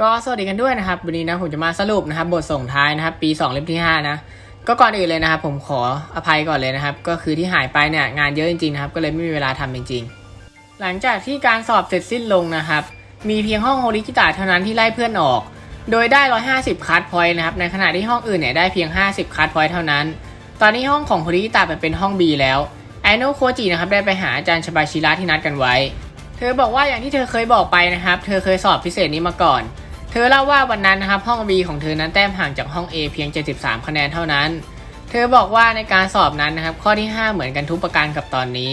ก็สวัสดีกันด้วยนะครับวันนี้นะผมจะมาสรุปนะครับบทส่งท้ายนะครับ ปี2เล่มที่5นะก็ก่อนอื่นเลยนะครับ ผมขออภัยก่อนเลยนะครับ ก็คือที่หายไปเนี่ยงานเยอะจริงๆนะครับ ก็เลยไม่มีเวลาทำจริงๆ หลังจากที่การสอบเสร็จสิ้นลงนะครับ มีเพียงห้องโฮลิกิตาเท่านั้นที่ไล่เพื่อนออก โดยได้ 150คัดพอยต์นะครับในขณะที่ห้องอื่นเนี่ยได้เพียง 50คัดพอยต์เท่านั้น ตอนนี้ห้องของโฮลิกิตาไปเป็นห้อง B แล้วไอโนโคจินะครับได้ไปหาอาจารย์ชบาชิระที่นัดกันไว้ เธอบอกว่าอย่างที่เธอเคยบอกไปนะครับ เธอเคยสอบพิเศษนี้มาก่อน เธอเล่าว่าวันนั้นนะครับห้อง B ของเธอนั้นแต้มห่างจากห้อง A เพียง 73 คะแนนเท่านั้น เธอบอกว่าในการสอบนั้นนะครับ ข้อที่ 5 เหมือนกันทุกประการกับตอนนี้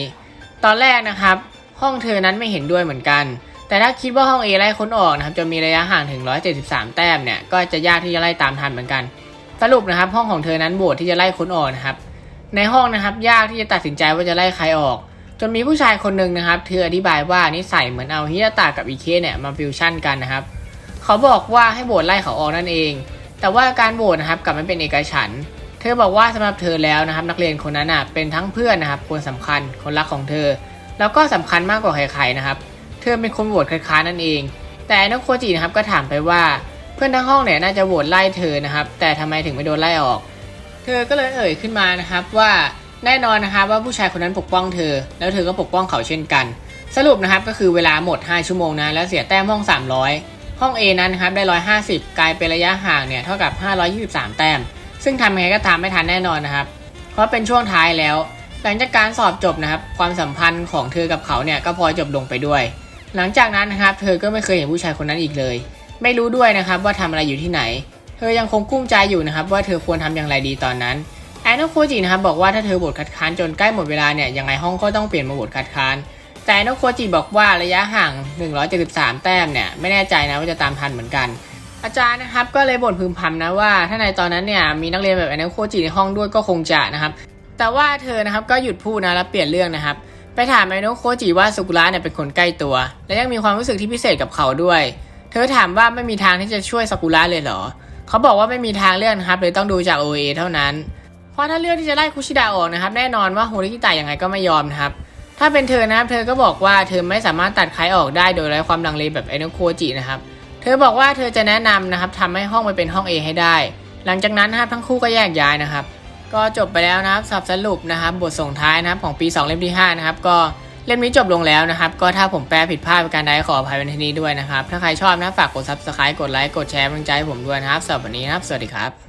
ตอนแรกนะครับ ห้องเธอนั้นไม่เห็นด้วยเหมือนกัน แต่ถ้าคิดว่าห้อง A ไล่ค้นออกนะครับจะมีระยะห่างถึง 173 แต้มเนี่ยก็จะยากที่จะไล่ตามทันเหมือนกัน สรุปนะครับ ห้องของเธอนั้นโหวตที่จะไล่ค้นออกนะครับในห้องนะครับยากที่จะตัดสินใจว่าจะไล่ใครออกจนมีผู้ชายคนหนึ่งนะครับ เธออธิบายว่านิสัยเหมือนเอาฮิยาตะกับอิเคเนี่ยมาฟิวชั่นกันนะครับ เขาบอกว่าให้โหวตไล่เขาออกนั่นเอง แต่ว่าการโหวตนะครับกลับไม่เป็นเอกฉันท์เธอบอกว่าสำหรับเธอแล้วนะครับ นักเรียนคนนั้นอะเป็นทั้งเพื่อนนะครับ คนสำคัญคนรักของเธอ แล้วก็สำคัญมากกว่าใครๆนะครับ เธอเป็นคนโหวตค้านๆนั่นเอง แต่นักโคจินะครับก็ถามไปว่าเพื่อนทั้งห้องเนี่ยน่าจะโหวตไล่เธอนะครับ แต่ทำไมถึงไม่โดนไล่ออก เธอก็เลยเอ่ยขึ้นมานะครับว่าแน่นอนนะครับว่าผู้ชายคนนั้นปกป้องเธอ แล้วเธอก็ปกป้องเขาเช่นกัน สรุปนะครับก็คือเวลาหมด 5 ชั่วโมงนะ แล้วเสียแต้มห้อง 300 ห้อง A นั้นนะครับได้ 150 กลายเป็นระยะห่างเนี่ยเท่ากับ 523 แต้ม ซึ่งทำยังไงก็ตามไม่ทันแน่นอนนะครับ เพราะเป็นช่วงท้ายแล้ว หลังจากการสอบจบนะครับ ความสัมพันธ์ของเธอกับเขาเนี่ยก็พลอยจบลงไปด้วย หลังจากนั้นนะครับ เธอก็ไม่เคยเห็นผู้ชายคนนั้นอีกเลย ไม่รู้ด้วยนะครับว่าทำอะไรอยู่ที่ไหน เธอยังคงกุ้มใจอยู่นะครับว่าเธอควรทำอย่างไรดีตอนนั้นแอนโนโคจินะครับบอกว่าถ้าเธอบทคัดค้านจนใกล้หมดเวลาเนี่ยยังไงห้องก็ต้องเปลี่ยนมาบทคัดค้าน แต่นโนโคจิบอกว่าระยะห่าง 173 แต้มเนี่ยไม่แน่ใจนะว่าจะตามทันเหมือนกัน อาจารย์นะครับก็เลยบ่นพึมพำนะว่า ถ้าในตอนนั้นเนี่ยมีนักเรียนแบบอนโนโคจิในห้องด้วยก็คงจะนะครับ แต่ว่าเธอนะครับก็หยุดพูดนะแล้วเปลี่ยนเรื่องนะครับไปถามไอโนโคจิว่าสุกุระเนี่ยเป็นคนใกล้ตัว และยังมีความรู้สึกที่พิเศษกับเขาด้วย เธอถามว่าไม่มีทางที่จะช่วยสกุระเลยเหรอ เขาบอกว่าไม่มีทางเลือกนะครับเลยต้องดูจาก OA เท่านั้น เพราะถ้าเลือกที่จะไล่คุชิดะออกนะครับ แน่นอนว่าโฮริกิตะยังไงก็ไม่ยอมนะครับ ถ้าเป็นเธอนะครับ เธอก็บอกว่าเธอไม่สามารถตัดใครออกได้โดยไร้ความลังเลแบบไอโนโคจินะครับ เธอบอกว่าเธอจะแนะนำนะครับทำให้ห้องไปเป็นห้อง A ให้ได้ หลังจากนั้นนะครับทั้งคู่ก็แยกย้ายนะครับ ก็จบไปแล้วนะครับสับสรุปนะครับ บทส่งท้ายนะครับของปี 2 เล่มที่5นะครับก็เล่มนี้จบลงแล้วนะครับ ก็ถ้าผมแปลผิดพลาดประการใดขออภัยในที่นี้ด้วยนะครับ ถ้าใครชอบนะฝากกด subscribe กดไลค์กดแชร์เป็นกำลังใจให้ผมด้วยนะครับสำหรับวันนี้นะครับ สวัสดีครับ